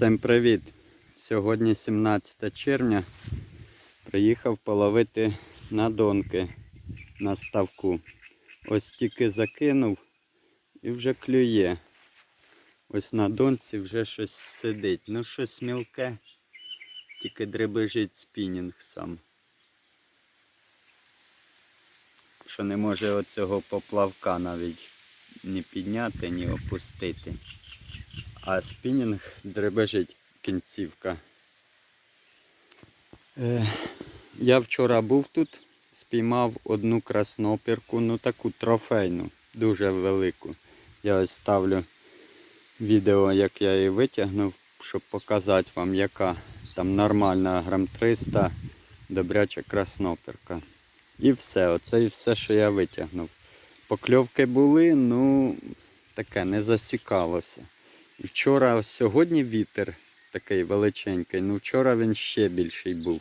Всім привіт! Сьогодні 17 червня. Приїхав половити на донки на ставку. Ось тільки закинув і вже клює. Ось на донці вже щось сидить. Ну щось мілке, тільки дребежить спінінг сам. Що не може оцього поплавка навіть ні підняти, ні опустити. А спінінг дребежить кінцівка. Е, я вчора був тут, спіймав одну краснопірку, ну таку трофейну, дуже велику. Я ось ставлю відео, як я її витягнув, щоб показати вам, яка там нормальна грам 300 добряча краснопірка. І все, оце і все, що я витягнув. Покльовки були, ну таке не засікалося. Вчора, сьогодні вітер такий величенький, ну вчора він ще більший був.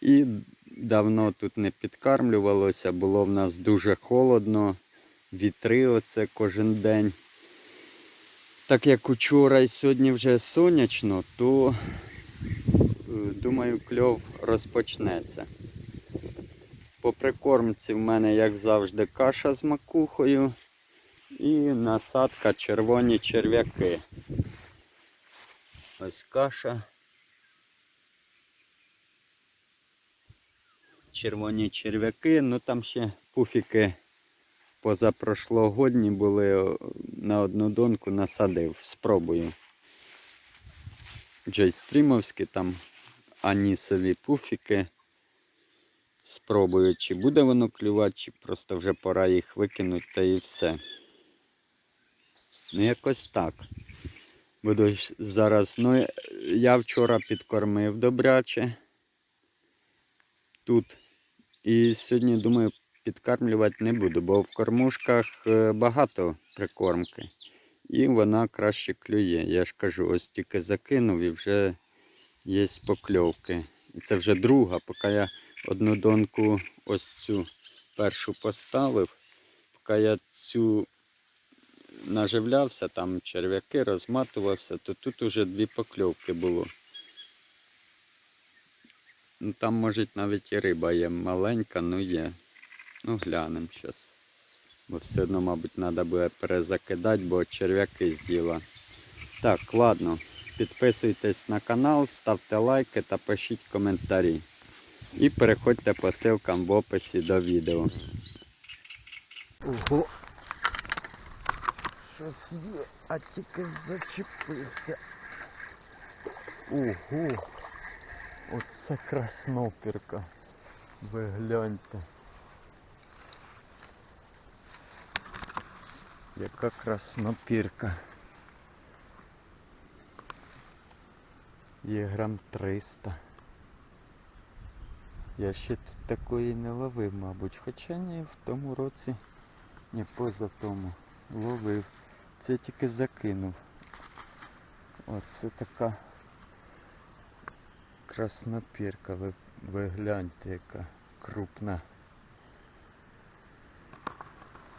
І давно тут не підкармлювалося, було в нас дуже холодно, вітри оце кожен день. Так як учора і сьогодні вже сонячно, то е, думаю, кльов розпочнеться. По прикормці в мене, як завжди, каша з макухою. І насадка червоні черв'яки. Ось каша. Червоні черв'яки, ну там ще пуфіки позапрошлогодні були на одну донку насадив. Спробую. Джейстрімовські там анісові пуфіки. Спробую, чи буде воно клювати, чи просто вже пора їх викинути та і все. Ну, якось так. Буду зараз. Ну, е, я вчора підкормив добряче. Тут. І сьогодні, думаю, підкармлювати не буду, бо в кормушках е, багато прикормки. І вона краще клює. Я ж кажу, ось тільки закинув і вже є покльовки. І це вже друга, поки я одну донку ось цю першу поставив, поки я цю наживлявся, там черв'яки розматувався, то тут уже дві покльовки було. Ну там може навіть і риба є маленька, ну є. Ну глянемо зараз. Бо все одно, мабуть, треба буде перезакидати, бо черв'яки з'їла. Так, ладно. Підписуйтесь на канал, ставте лайки та пишіть коментарі. І переходьте по ссылкам в описі до відео. Ого, Щось а тільки зачепився. Ого! Оце краснопірка. Ви гляньте. Яка краснопірка. Є грам 300. Я ще тут такої не ловив, мабуть. Хоча ні, в тому році, ні поза тому ловив. Це тільки закинув. Оце така краснопірка. Ви, ви гляньте, яка крупна.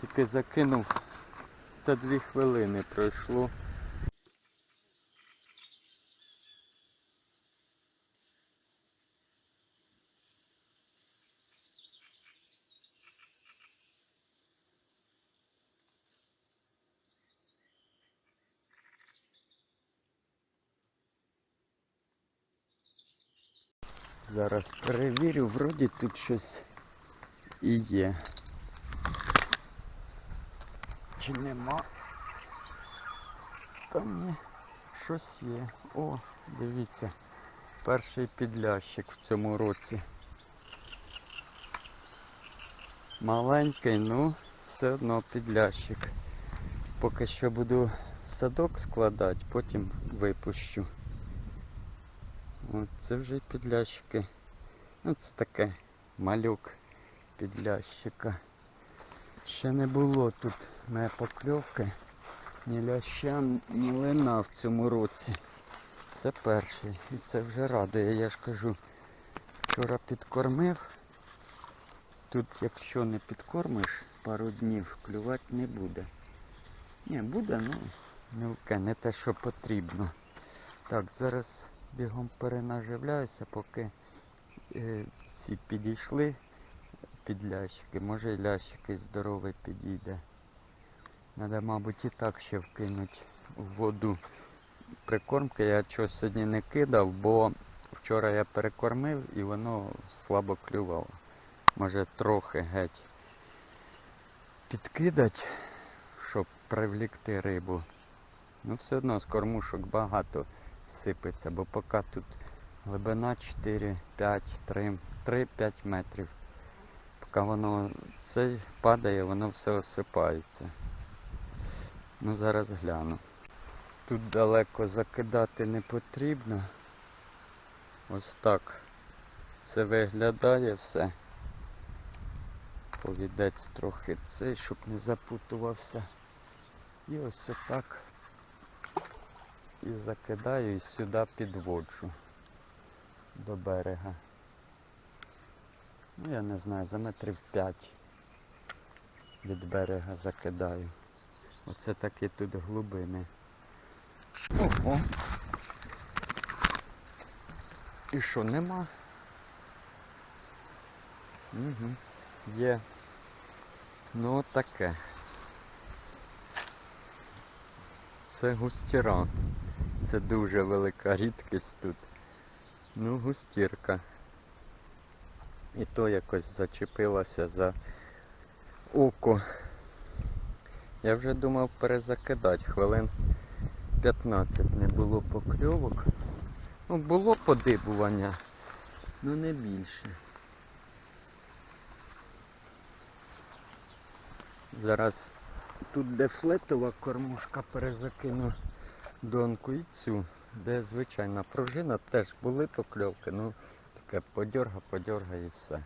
Тільки закинув, та дві хвилини пройшло. Зараз перевірю, вроді тут щось і є. Чи нема? Там ні, щось є. О, дивіться, перший підлящик в цьому році. Маленький, ну все одно підлящик. Поки що буду садок складати, потім випущу. От це вже підлящики. Ну це таке малюк підлящика. Ще не було тут не покльовки, ні ляща, ні лина в цьому році. Це перший. І це вже радує, я ж кажу. Вчора підкормив. Тут якщо не підкормиш пару днів, клювати не буде. Ні, буде, ну мілке, не те, що потрібно. Так, зараз бігом перенаживляюся, поки е, всі підійшли під лящики. Може і лящики здоровий підійде. Треба, мабуть, і так ще вкинути в воду прикормки. Я чогось сьогодні не кидав, бо вчора я перекормив і воно слабо клювало. Може трохи геть підкидати, щоб привлікти рибу. Ну все одно з кормушок багато сипеться, бо поки тут глибина 4, 5, 3, 3-5 метрів. Поки воно це падає, воно все осипається. Ну зараз гляну. Тут далеко закидати не потрібно. Ось так це виглядає все. Повідець трохи цей, щоб не запутувався. І ось отак. І закидаю і сюди підводжу до берега. Ну я не знаю, за метрів 5 від берега закидаю. Оце такі тут глибини. Ого. І що, нема? Угу. Є. Ну таке. Це густіра. Це дуже велика рідкість тут. Ну, густірка. І то якось зачепилася за око. Я вже думав перезакидати хвилин 15 не було покльовок. Ну, було подибування, ну не більше. Зараз тут де флетова кормушка перезакину донку і цю, де звичайна пружина, теж були покльовки, ну таке подьорга, подьорга і все.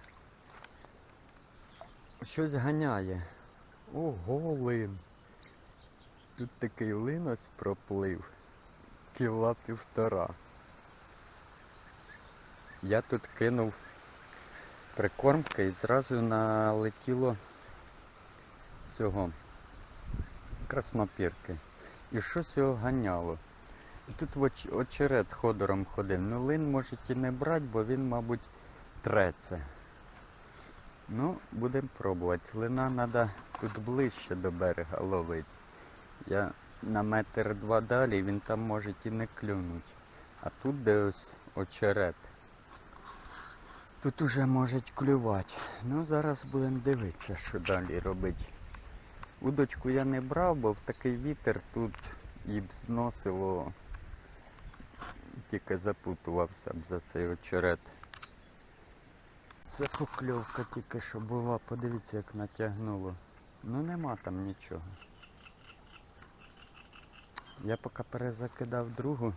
Щось ганяє. Ого, лин. Тут такий лин ось проплив. Кіла півтора. Я тут кинув прикормки і зразу налетіло цього краснопірки. І щось його ганяло. І тут очерет ходором ходив. Ну лин може і не брати, бо він, мабуть, треться. Ну, будемо пробувати. Лина треба тут ближче до берега ловити. Я на метр два далі, він там може і не клюнуть. А тут де ось очерет. Тут уже можуть клювати. Ну зараз будемо дивитися, що далі робити. Удочку я не брав, бо в такий вітер тут і б зносило, тільки запутувався б за цей очерет. Це покльовка тільки що була, подивіться як натягнуло. Ну нема там нічого. Я поки перезакидав другу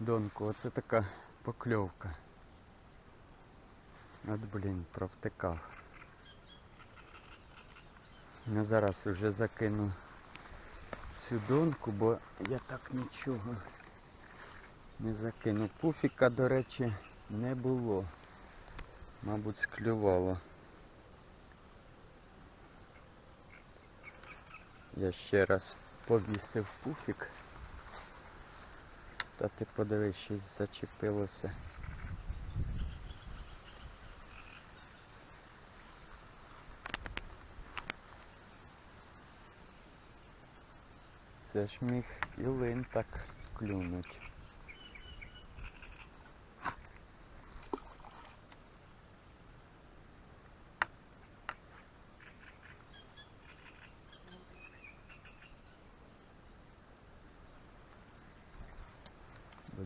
донку, оце така покльовка. От блін, провтикав. Я зараз вже закину цю донку, бо я так нічого не закину. Пуфіка, до речі, не було. Мабуть, склювало. Я ще раз повісив пуфік. Та ти подивись, щось зачепилося. Це ж міг і лин так клюнуть.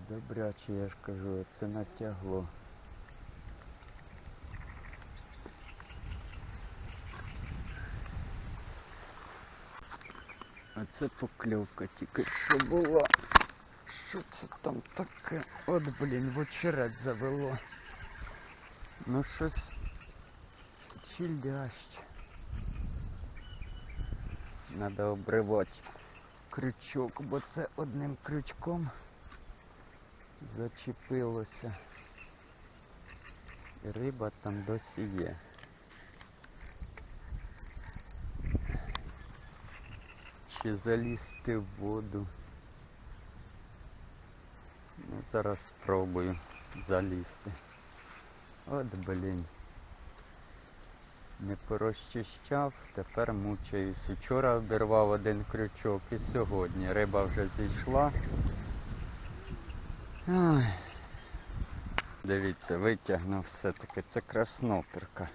Добряче, я ж кажу, це натягло. Це покльовка тільки що була. Що це там таке? От блін, в очерет завело. Ну щось чільдяще. Надо обривати крючок, бо це одним крючком зачепилося. І риба там досі є. Ще залізти в воду. Ну, зараз спробую залізти. От блін. Не порозчищав, тепер мучаюсь. Вчора обірвав один крючок і сьогодні риба вже зійшла. Ой. Дивіться, витягнув все-таки. Це красноперка.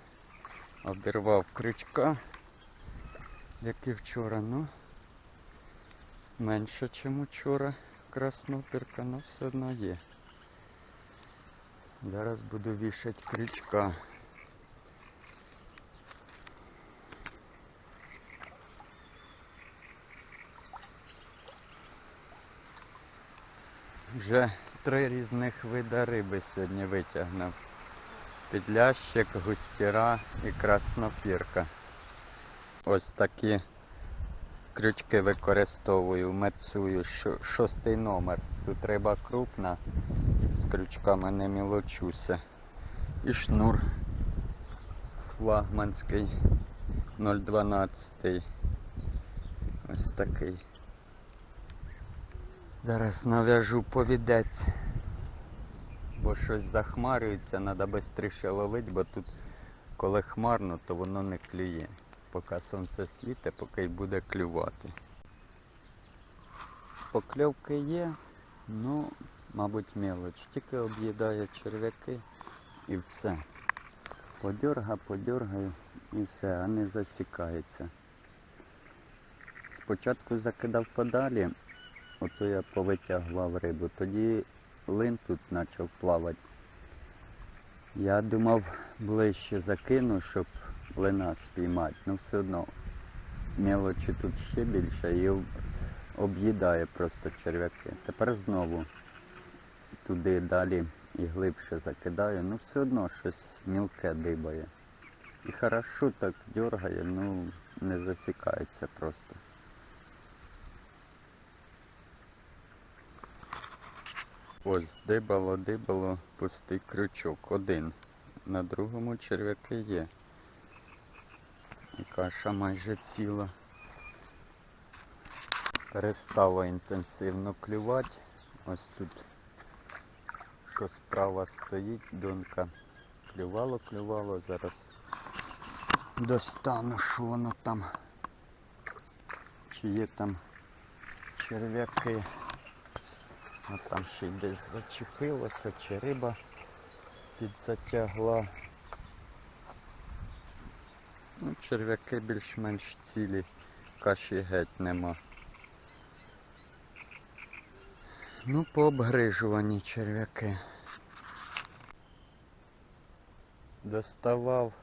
Обірвав крючка, як і вчора, ну менше, ніж вчора красноперка, але все одно є. Зараз буду вішати крючка. Вже три різних вида риби сьогодні витягнув. Підлящик, густіра і краснопірка. Ось такі крючки використовую, мецую шостий номер. Тут риба крупна, з крючками не мілочуся. І шнур флагманський 012. Ось такий. Зараз нав'яжу повідець. Бо щось захмарюється, треба швидше ловити, бо тут коли хмарно, то воно не клює. Поки сонце світить, поки й буде клювати. Покльовки є, ну, мабуть, мелоч. Тільки об'їдає черв'яки і все. Подерга, подергаю і все, а не засікається. Спочатку закидав подалі, ото я повитягував рибу. Тоді лин тут почав плавати. Я думав ближче закину, щоб лина спіймати, але все одно мелочі тут ще більше і об'їдає просто черв'яки. Тепер знову туди далі і глибше закидаю, ну все одно щось мілке дибає. І хорошо так дергає, ну не засікається просто. Ось дибало, дибало, пустий крючок. Один. На другому черв'яки є. Каша майже ціла. Перестало інтенсивно клювати. Ось тут що справа стоїть, донка. Клювало, клювало, зараз достану, що воно там. Чи є там черв'яки. А там ще й десь зачепилося, чи риба підзатягла. Ну, черв'яки більш-менш цілі, каші геть нема. Ну, пообгрижувані черв'яки. Доставав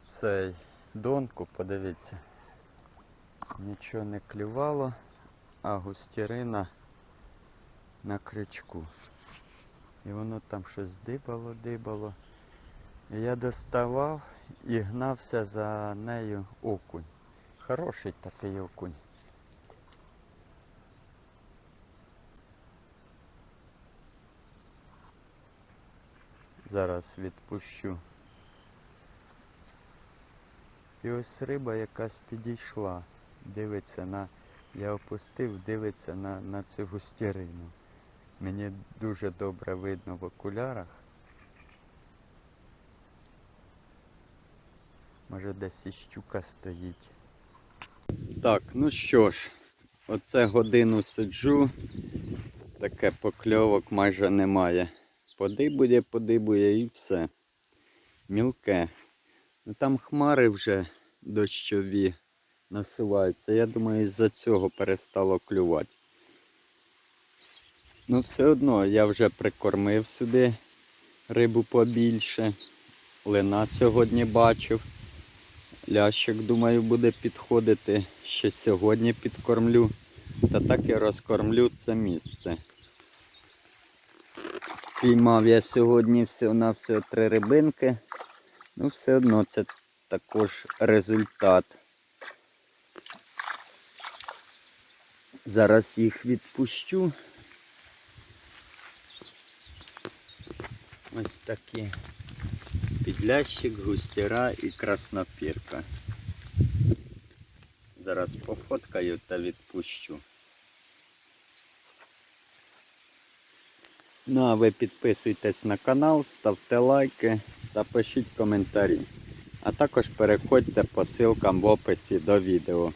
цей донку, подивіться. Нічого не клювало, а густірина на крючку. І воно там щось дибало, дибало. Я доставав і гнався за нею окунь. Хороший такий окунь. Зараз відпущу. І ось риба якась підійшла. Дивиться на. Я опустив, дивиться на, на цю густірину. Мені дуже добре видно в окулярах. Може десь і щука стоїть. Так, ну що ж, оце годину сиджу. Таке покльовок майже немає. Подибує, подибує і все. Мілке. Ну там хмари вже дощові насуваються. Я думаю, із-за цього перестало клювати. Ну все одно я вже прикормив сюди рибу побільше. Лина сьогодні бачив. Лящик, думаю, буде підходити. Ще сьогодні підкормлю. Та так я розкормлю це місце. Спіймав я сьогодні всього на все три рибинки. Ну, все одно це також результат. Зараз їх відпущу. Ось такі підлящик, густіра і краснопірка. Зараз пофоткаю та відпущу. Ну а ви підписуйтесь на канал, ставте лайки та пишіть коментарі. А також переходьте по ссылкам в описі до відео.